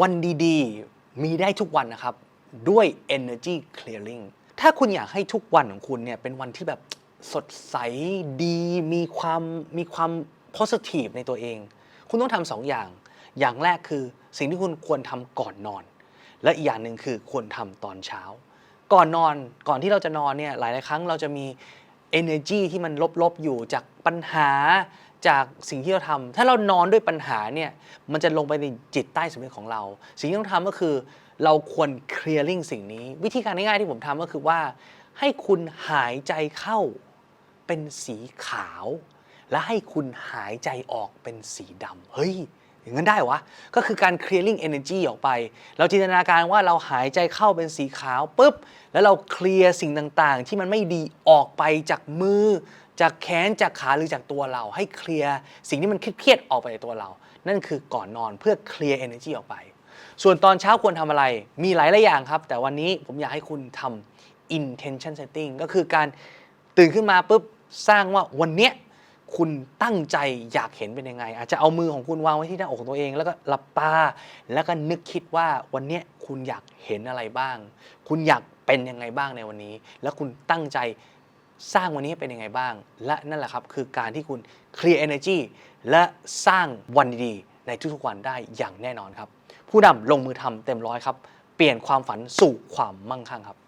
วันดีๆ มีได้ทุกวันนะครับ ด้วย energy clearing ถ้าคุณอยากให้ทุกวันของคุณเนี่ยเป็นวันที่แบบสดใสดีมีความมีความ positive ในตัวเอง คุณต้องทำสองอย่าง อย่างแรกคือสิ่งที่คุณควรทำก่อนนอน และอีกอย่างหนึ่งคือควรทำตอนเช้า ก่อนนอนก่อนที่เราจะนอนเนี่ยหลาย ๆ ครั้งเราจะมี energy ที่มันลบ ๆ อยู่จากปัญหาจากสิ่งที่เราทำถ้าเรานอนด้วยปัญหาเนี่ยมันจะลงไปในจิตใต้สำนึกของเรา สิ่งที่ต้องทำก็คือ เราควร clearing สิ่งนี้ วิธีการง่ายๆที่ผมทำก็คือว่า ให้คุณหายใจเข้าเป็นสีขาว และให้คุณหายใจออกเป็นสีดำเฮ้ย อย่างนั้นได้วะ ก็คือการ clearing energy ออกไป เราจินตนาการว่าเราหายใจเข้าเป็นสีขาวปุ๊บ แล้วเราเคลียร์สิ่งต่างๆ ที่มันไม่ดีออกไปจากมือ จากแขนจากขาหรือจากตัวเรา ให้เคลียร์สิ่งที่มันเครียดๆออกไปจากตัวเรา นั่นคือก่อนนอนเพื่อเคลียร์ energy ออกไป ส่วนตอนเช้าควรทำอะไร มีหลายหลายอย่างครับ แต่วันนี้ผมอยากให้คุณทำ intention setting ก็คือการตื่นขึ้นมาปุ๊บสร้างว่าวันเนี้ย คุณตั้งใจอยากเห็นเป็นยังไง อาจจะเอามือของคุณวางไว้ที่หน้าอกของตัวเอง แล้วก็หลับตา แล้วก็นึกคิดว่าวันนี้คุณอยากเห็นอะไรบ้าง คุณอยากเป็นยังไงบ้างในวันนี้ แล้วคุณตั้งใจสร้างวันนี้ให้เป็นยังไงบ้าง และนั่นแหละครับคือการที่คุณ clear energy และสร้างวันดีๆในทุกๆวันได้อย่างแน่นอนครับ ผู้นำลงมือทำเต็มร้อยครับ เปลี่ยนความฝันสู่ความมั่งคั่งครับ